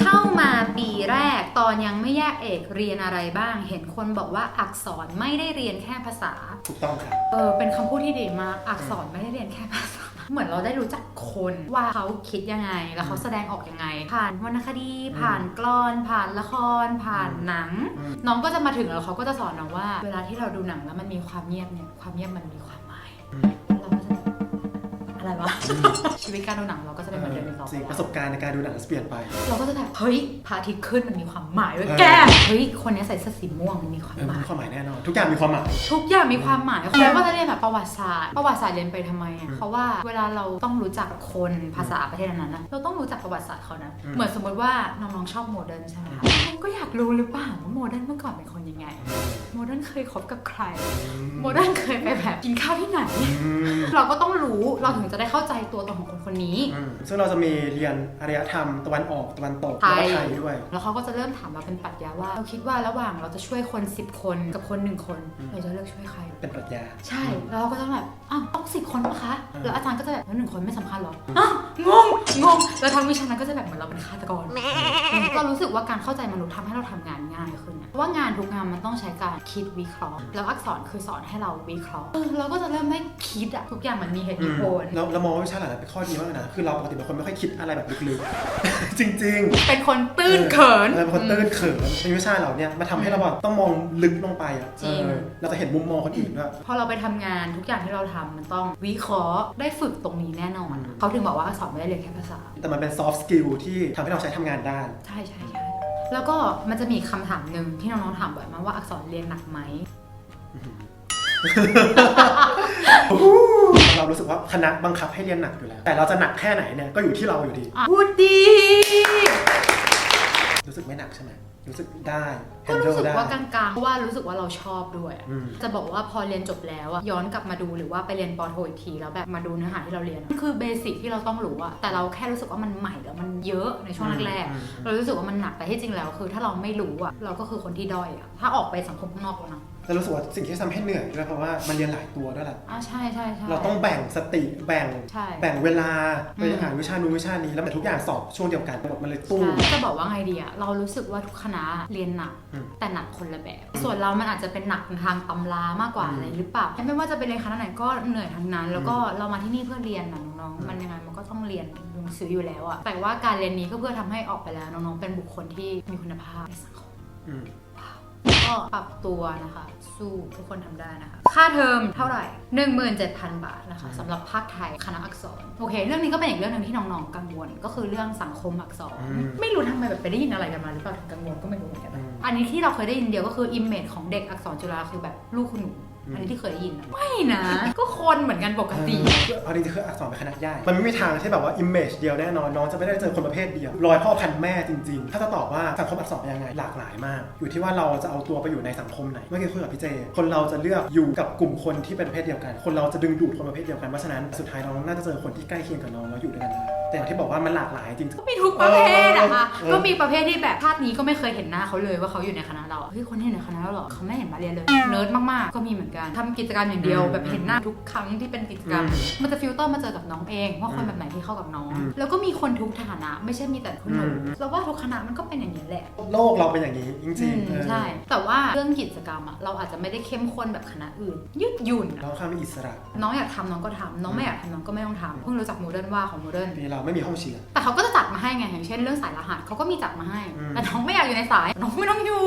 เข้ามาปีแรกตอนยังไม่แยกเอกเรียนอะไรบ้าง เห็นคนบอกว่าอักษรไม่ได้เรียนแค่ภาษา ถูกต้องครับ เออเป็นคำพูดที่ดีมาก อักษรไม่ได้เรียนแค่ภาษา เหมือนเราได้รู้จักคนว่าเขาคิดยังไง แล้วเขาแสดงออกยังไง ผ่านวรรณคดี ผ่านกลอน ผ่านละคร ผ่านหนังอืมน้องก็จะมาถึงแล้วเขาก็จะสอนน้องว่า เวลาที่เราดูหนังแล้วมันมีความเงียบเนี่ยความเงียบมันมีความ อะไรวะ ชีวิตการดูหนังเราก็จะเป็นเหมือนเดิมอีกต่อจริงไปประสบการณ์ในการดูหนังเปลี่ยนไป เราก็จะแบบเฮ้ยพระอาทิตย์ขึ้นมันมีความหมายเว้ยเออ แกเฮ้ยคนนี้ใส่เสื้อสีม่วงมันมีความเออหมันมายมีความหมายแน่นอน ทุกอย่างมีความหมาย ทุกอย่างมีความหมายคนก็จะเรียนแบบประวัติศาสตร์ ประวัติศาสตร์เรียนไปทำไมอะเพราะว่าเวลาเราต้องรู้จักคนภาษาประเทศนั้นๆนะเราต้องรู้จักประวัติศาสตร์เขานะ อืม เหมือนสมมติว่าน้องๆชอบโมเดิร์นใช่ไหมคะเราก็อยากรู้หรือเปล่าว่าโมเดิร์นเมื่อก่อนเป็นคนยังไง โมเดิร์นเคยคบกับใคร โมเดิร์นเคยไปแบบกินข้าวที่ไหน อืม เราก็ต้องรู้ เราถึงจะได้เข้าใจตัวตนของคนคนนี้ อืมซึ่งเราจะมีเรียนอารยธรรมตะวันออกตะวันตกไทแล้วยก็ไทยด้วย แล้วเขาก็จะเริ่มถามเราเป็นปรัชญาว่า เราคิดว่าระหว่างเราจะช่วยคน 10 คนกับคนหนึ่งคน อืม เราจะเลือกช่วยใคร เป็นปรัชญา ใช่แล้วเราก็ต้องแบบอ้าวต้องสิบคนปะคะอืม แล้วอาจารย์ก็จะแบบแล้วหนึ่งคนไม่สำคัญเหรออ้าวงงงงแล้วทางวิชานั้นก็จะแบบเหมือนเราเป็นฆาตกรเรารู้สึกว่าการเข้าใจมนุษย์ทำให้เราทำงานง่ายขึ้นนะเพราะว่างานทุกงานมันต้องใช้การคิดวิเคราะห์ แล้วอักษรคือสอนให้เราวิเคราะห์เออเราก็จะเริ่มได้คิดอะทุกอย่างมันมีเหตุมีผลเราเรามองว่าวิชาหลักเป็นข้อดีมากเลยนะ คือเราปกติเป็นคนไม่ค่อยคิดอะไรแบบลึกๆ จริง ๆ เป็นคนตื้นเขินเออเป็นคนตื้นเขินในวิชาเราเนี่ยมาทำให้เราแบบต้องมองลึกลงไปอะจริงเออเราจะเห็นมุมมองคนอื่นด้วยพอเราไปทำงานทุกอย่างที่เราทำมันต้องวิเคราะห์ได้ฝึกตรงนี้แน่นอนอืมเขาถึงบอกว่าอักษรไม่ได้เรียนแค่ภาษา แต่มันเป็น soft skill ที่ทำให้เราใช้ทำงานได้ ใช่ใช่ใช่แล้วก็มันจะมีคำถามหนึ่งที่น้องๆถามบ่อยมากว่าอักษรเรียนหนักไหม เรารู้สึกว่าคณะบังคับให้เรียนหนักอยู่แล้ว แต่เราจะหนักแค่ไหนเนี่ยก็อยู่ที่เราอยู่ดี พูดดี รู้สึกไม่หนักใช่ไหมรู้สึกได้ ก็รู้สึกได้ ว่ากลางๆเพราะว่ารู้สึกว่าเราชอบด้วยอะอืม จะบอกว่าพอเรียนจบแล้วอะย้อนกลับมาดูหรือว่าไปเรียนปอโทอีกทีแล้วแบบมาดูเนื้อหาที่เราเรียนอะมันคือเบสิกที่เราต้องรู้อะแต่เราแค่รู้สึกว่ามันใหม่แล้วมันเยอะในช่วงแรกอืมๆเรารู้สึกว่ามันหนักแต่ที่จริงแล้ว คือถ้าเราไม่รู้อะเราก็คือคนที่ด้อยอะถ้าออกไปสังคมข้างนอกแล้วนะ แล้วรู้สึกว่าสิ่งที่ทำให้เหนื่อยด้วยเพราะว่ามันเรียนหลายตัวด้วยแหละ อ่าใช่ใช่ใช่ เราต้องแบ่งสติแบ่งใช่ แบ่งเวลาไปอืมอ่านวิชานู้นวิชานี้แล้วแต่ทุกอย่างสอบช่วงเดียวกันหมดมันเลยตู้ม ใช่จะบอกว่าไงดีอะเรารู้สึกว่าทุกคณะเรียนหนัก อืมแต่หนักคนละแบบ ส่วนเรามันอาจจะเป็นหนักทางตำรามากกว่าอืมอะไรหรือเปล่าไม่ว่าจะเป็นเรียนคณะไหนก็เหนื่อยทั้งนั้น แล้วก็อืมเรามาที่นี่เพื่อเรียนนะน้องอืม ๆมันยังไงมันก็ต้องเรียนหนังสืออยู่แล้วอะแต่ว่าการเรียนนี้ก็เพื่อทำให้ออกไปแล้วน้องๆเป็นบุคคลที่มีคุณภาพในสังคมอืม ก็ปรับตัวนะคะ สู้ทุกคนทำได้นะคะ ค่าเทอมเท่าไหร่ 17,000 บาทนะคะสำหรับภาคไทยคณะอักษรโอเค เรื่องนี้ก็เป็นอีกเรื่องหนึงที่น้องๆกังวล ก็คือเรื่องสังคมอักษรอืมไม่รู้ทำไมแบบไปได้ยินอะไรกันมาหรือเปล่าถึงกังวลก็ไม่รู้เหมือนกันอืมอันนี้ที่เราเคยได้ยินเดียวก็คือ image ของเด็กอักษรจุฬาคือแบบลูกคุณหนู อืมอันนี้ที่เคยได้ยินนะไม่นะ ก็คนเหมือนกันปกติ เอาจริงๆคืออักษรเป็นคณะใหญ่มันไม่มีทางที่แบบว่า image เดียวแน่นอนน้องจะไม่ได้เจอคนประเภทเดียวรอยพ่อพันแม่จริงๆ ถ้าจะตอบว่าสังคมอักษรเป็นยังไงหลากหลายมาก อยู่ที่ว่าเราจะเอาตัวไปอยู่ในสังคมไหนเมื่อกี้คุยกับพี่เจ คนเราจะเลือกอยู่กับกลุ่มคนที่เป็นประเภทเดียวกัน คนเราจะดึงดูดคนประเภทเดียวกันเพราะฉะนั้นสุดท้ายน้องน่าจะเจอคนที่ใกล้เคียงกับน้องแล้วอยู่ด้วยกันได้แต่อย่างที่บอกว่ามันหลากหลายจริง ก็มีทุกประเภทอะค่ะ เออ ก็มีประเภทที่แบบชาตินี้ก็ไม่เคยเห็นหน้าเขาเลยว่าเขาอยู่ในคณะเราอะเฮ้ยคนที่อยู่ในคณะเราเหรอเขาไม่เห็นมาเรียนเลย เนิร์ดมากๆ ก็มีเหมือนกันทำกิจกรรมอย่างเดียว อืมแบบเห็นหน้าทุกครั้งที่เป็นกิจกรรม อืมมันจะฟิลเตอร์มาเจอกับน้องเอง ว่าคนอืมแบบไหนที่เข้ากับน้อง อืมแล้วก็มีคนทุกฐานะ ไม่ใช่มีแต่คนหนูอืมแล้วว่าทุกคณะมันก็เป็นอย่างนี้ยแหละ โลกเราเป็นอย่างนี้จริงๆอืมเออใช่ แต่ว่าเรื่องกิจกรรมอะเราอาจจะไม่ได้เข้มข้นแบบคณะอื่น ยืดหยุ่นอะน้องความมีอิสระน้องอยากทำน้องก็ทำน้องไม่อยากทำน้องก็ไม่ต้องทำเพิ่งรู้จักโมเดิร์นว่าของโมเดิร์นปีเราไม่มีห้องเชียร์ แต่เขาก็จะจัดมาให้ไงอย่างเช่นเรื่องสายรหัสเขาก็มีจัดมาให้อืม แต่น้องไม่อยากอยู่ในสายน้องไม่ต้องอยู่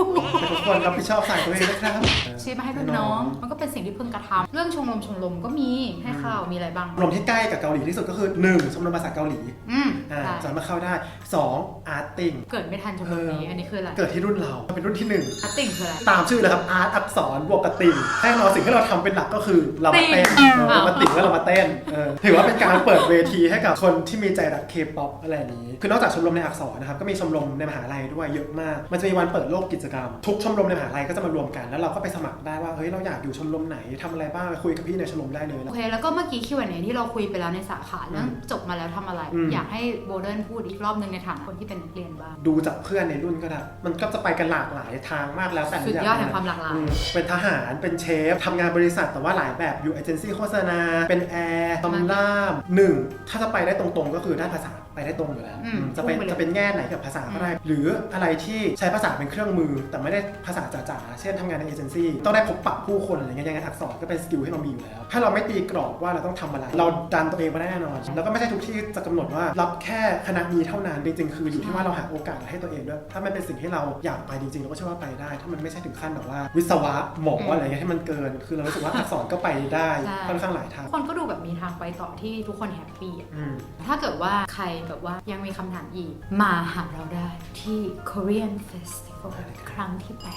ทุกคนรับผิดชอบสายตัวเองนะครับ ชี้มาให้รุ่นน้องมันก็เป็นสิ่งที่พึงกระทำเรื่องชมรมชมรมก็มีให้เข้ามีอะไรบ้างชมรมที่ใกล้กับเกาหลีที่สุดก็คือ 1. ชมรมภาษาเกาหลีอืมอ่าใช่สามารถเข้าได้ 2. อาร์ติงเกิดไม่ทันชมรมนี้อันนี้คืออะไรเกิดที่รุ่นเราเป็นรุ่นที่อัตติ่งคืออะไร1ตามชื่อเลยครับอาร์ตอักษรบวกกับติ่งแน่นอนสิ่งที่เราทำเป็นหลักก็คือเรามาเต้นติ่งเออเรามาติ่งแล้วเรามาเต้นเออถือว่าเป็นการเปิดเวทีให้กับคนที่มีใจรักเคป๊อปอะไรอย่างนี้ คือนอกจากชมรมในอักษรนะครับก็มีชมรมในมหาลัยด้วยเยอะมาก มันจะมีวันเปิดโลกกิจกรรม ทุกชมรมในมหาลัยก็จะมารวมกันแล้วเราก็ไปสมัครได้ว่าเฮ้ยเราอยากอยู่ชมรมไหนทำอะไรบ้างไปคุยกับพี่ในชมรมได้เลยโอเค แล้วก็เมื่อกี้คิวเนที่เราคุยไปแล้วในสาขาเรื่องอืมจบมาแล้วทำอะไร อืม อยากให้โบเดิร์นพูดอีกรอบหนึ่งในฐานะคนที่เป็นนักเรียนบ้าง ดูจากเพื่อนในรุ่นก็ได้มันก็จะไปกันหลากหลายทางมากแล้วแต่ละสุดอย่างยอดแห่งความหลากหลาย อืมเป็นทหารเป็นเชฟทำงานบริษัทแต่ว่าหลายแบบอยู่เอเจนซี่โฆษณา เป็นแอร์ตำล่ามหนึ่งถ้าจะไปได้ตรงๆก็คือด้านภาษา ไปได้ตรงอยู่แล้วอืมอืมจะเป็นพุ่งไปเลยจะเป็นแง่ไหนกับภาษาก็ได้ หรืออะไรที่ใช้ภาษาเป็นเครื่องมือ แต่ไม่ได้ภาษาจ๋าๆเช่นทำงานในเอเจนซี่ต้องได้พบปะผู้คนอะไรเงี้ยยังไงอักษรก็เป็นสกิลที่เรามีอยู่แล้ว ถ้าเราไม่ตีกรอบว่าเราต้องทำอะไร เราดันตัวเองมาได้แน่นอน แล้วก็ไม่ใช่ทุกที่จะกำหนดว่ารับแค่คณะนี้เท่านั้นจริงๆคืออยู่ที่ว่าเราหาโอกาสให้ตัวเองด้วยถ้ามันเป็นสิ่งที่เราอยากไปจริงๆเราก็เชื่อว่าไปได้ ถ้ามันไม่ใช่ถึงขั้นแบบว่าวิศวะหมออะไรเงี้ยที่มันเกิน คือเรารู้สึกว่าอักษรก็ไปได้ใช่ ค่อนข้างหลายทางคนก็ดูแบบมีทางไปต่อที่ทุกคนแฮปปี้อะอืม ถ้าเกิดว่าใครแบบว่ายังมีคำถามอีก มาหาเราได้ที่ Korean Festival ครั้งที่จั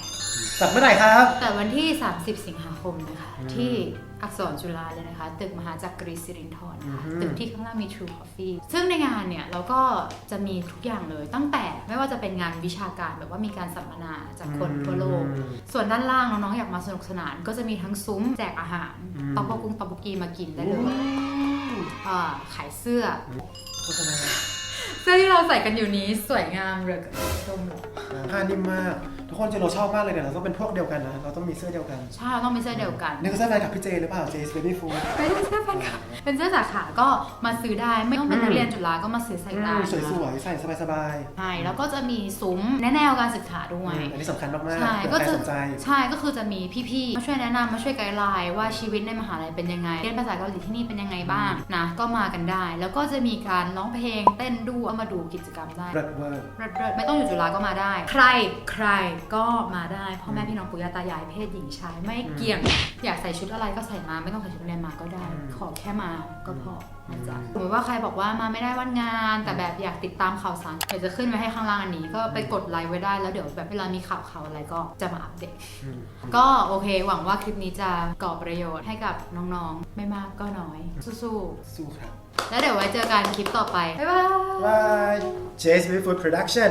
ดเมื่อไหร่ครับ8แต่วันที่ 30 สิงหาคมนะคะอืมที่อักษรจุฬาเลยนะคะ ตึกมหาจักรีสิรินทรนะคะอืมตึกที่ข้างล่างมี True Coffee ซึ่งในงานเนี่ยเราก็จะมีทุกอย่างเลยตั้งแต่ไม่ว่าจะเป็นงานวิชาการแบบว่ามีการสัมมนาจากคนทั่วโลกอืมส่วนด้านล่างน้องๆอยากมาสนุกสนาน ก็จะมีทั้งซุ้มแจกอาหารอืมตอกบกุ้งตอกบกีมากินได้เลยอ่าขายเสื้อ โฆษณาเสื้อที่เราใส่กันอยู่นี้สวยงามเหลือเกินชมเลยผ้านิ่มมาก ทุกคนจะเราชอบมากเลยเนี่ยเราต้องเป็นพวกเดียวกันนะ เราต้องมีเสื้อเดียวกันใช่เราต้องเป็นเสื้อเดียวกัน นี่คือเสื้อแฟนคลับพี่เจหรือเปล่าเจสเบบี้ฟูดไม่ใช่เสื้อแฟนคลับเป็นเสื้อสาขาก็มาซื้อได้ไม่ต้องเป็นนักเรียนจุฬาก็มาซื้อใส่ได้สวยๆใส่สบายใช่แล้วก็จะมีซุ้มแนะแนวการศึกษาด้ๆวยอืมอันนี้สำคัญมากๆใช่เผื่ก็อใครจะสนใจ ใช่ก็คือจะมีพี่ๆมาช่วยแนะนำมาช่วยไกด์ไลน์ว่าชีวิตในมหาลัยเป็นยังไงเรียนภาษาเกาหลีที่นี่เป็นยังไงบ้างนะก็มากันได้ แล้วก็จะมีการร้องเพลงเต้นดูเอามาดูกิจกรรมได้ เลิศเวอร์ เลิศๆไม่ต้องอยู่จุฬาก็มาได้ ใครใครก็มาได้พ่อแม่พี่น้องปู่ย่าตายายเพศหญิงชายไม่เกี่ยง อยากใส่ชุดอะไรก็ใส่มาไม่ต้องใส่ชุดนักเรียนมาก็ได้อืมขอแค่มาก็พอนะจ๊ะสมมติว่าใครบอกว่ามาไม่ได้วันงาน แต่แบบอยากติดตามข่าวสารเดี๋ยวจะขึ้นไว้ให้ข้างล่างอันนี้ ก็ไปกดไลค์ไว้ได้แล้วเดี๋ยวแบบเวลามีข่าวข่าวอะไรก็จะมาอัปเดตอืมก็โอเค หวังว่าคลิปนี้จะก่อประโยชน์ให้กับน้องๆ ไม่มากก็น้อย สู้สู้ครับๆแล้วเดี๋ยวไว้เจอกันคลิปต่อไป บ๊ายบายบาย J's Baby Food Production